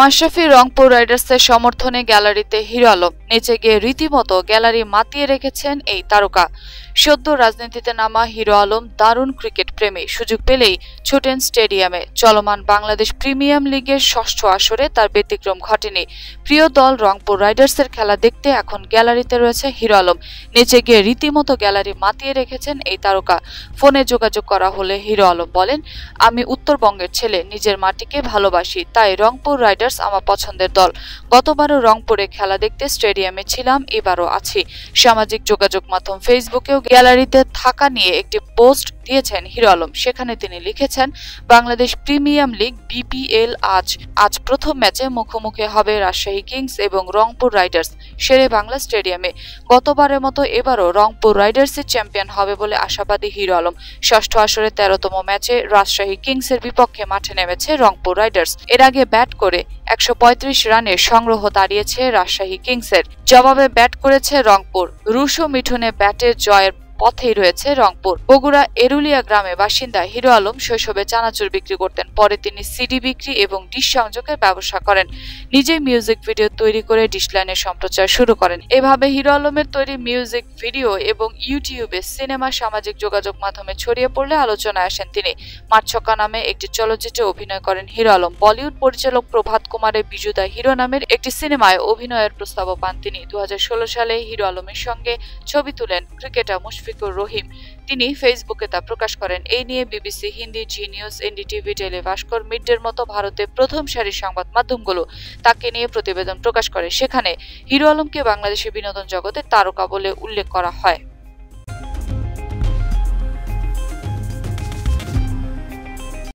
মাশরাফি রংপুর রাইডার্সের সমর্থনে গ্যালারিতে হিরো আলম। নিচে গিয়ে রীতিমতো গ্যালারি মাতিয়ে রেখেছেন এই তারকা। সদ্য রাজনীতিতে নামা হিরো আলম দারুণ ক্রিকেট প্রেমী। সুযোগ পেলেই ছুটেন স্টেডিয়ামে। চলমান বাংলাদেশ প্রিমিয়াম লিগের ষষ্ঠ আসরে তার ব্যতিক্রম ঘটেনি। প্রিয় দল রংপুর রাইডার্সের খেলা দেখতে এখন গ্যালারিতে রয়েছে হিরো আলম। নিচে গিয়ে রীতিমতো গ্যালারি মাতিয়ে রেখেছেন এই তারকা। ফোনে যোগাযোগ করা হলে হিরো আলম বলেন, আমি উত্তরবঙ্গের ছেলে, নিজের মাটিকে ভালোবাসি, তাই রংপুর রাইডার্স আমার পছন্দের দল। গতবারও রংপুরে খেলা দেখতে স্টেডিয়ামে ছিলাম, এবারও আছি। সামাজিক যোগাযোগ মাধ্যম ফেসবুকেও গ্যালারিতে থাকা নিয়ে একটি পোস্ট দিয়েছেন হিরো আলম। সেখানে তিনি লিখেছেন, বাংলাদেশ প্রিমিয়াম লিগ, বিপিএল আজ আজ প্রথম ম্যাচে মুখোমুখি হবে রাজশাহী কিংস এবং রংপুর রাইডার্স। শেরে বাংলা স্টেডিয়ামে। গতবারের মতো এবারও রংপুর রাইডার্সের চ্যাম্পিয়ন হবে বলে আশাবাদী হিরো আলম। ষষ্ঠ আসরে তেরোতম ম্যাচে রাজশাহী কিংসের বিপক্ষে মাঠে নেমেছে রংপুর রাইডার্স। এর আগে ব্যাট করে একশো পঁয়ত্রিশ রানে সংগ্রহ দাঁড়িয়েছে রাজশাহী কিংসের। জবাবে ব্যাট করেছে রংপুর। রুশো মিঠুনে ব্যাটের জয়ের পথেই রয়েছে রংপুর। বগুড়া এরুলিয়া গ্রামে বাসিন্দা হিরো আলম শৈশবে চানাচুর বিক্রি করতেন। পরে তিনি সিডি বিক্রি এবং ডিশ সংযোগের ব্যবসা করেন। নিজেই মিউজিক ভিডিও তৈরি করে ডিশ লাইনের সম্প্রচার শুরু করেন। এভাবে হিরো আলমের তৈরি মিউজিক ভিডিও এবং ইউটিউবে সিনেমা, সামাজিক যোগাযোগ মাধ্যমে ছড়িয়ে পড়লে আলোচনায় আসেন তিনি। মারছকা নামে একটি চলচ্চিত্রে অভিনয় করেন হিরো আলম। বলিউড পরিচালক প্রভাত কুমারের বিজুদা হিরো নামের একটি সিনেমায় অভিনয়ের প্রস্তাবও পান তিনি। দু হাজার ষোলো সালে হিরো আলমের সঙ্গে ছবি তুলেন ক্রিকেটার মুশফিক মুশফিকুর রহিম। তিনি ফেসবুকে তা প্রকাশ করেন। এই নিয়ে BBC, Hindi, Zee news, NDTV টেলিভাস্কর মিডের মতো ভারতে প্রথম সারির সংবাদ মাধ্যমগুলো তাকে নিয়ে প্রতিবেদন প্রকাশ করে। সেখানে হিরো আলমকে বাংলাদেশের বিনোদন জগতে তারকা বলে উল্লেখ করা হয়।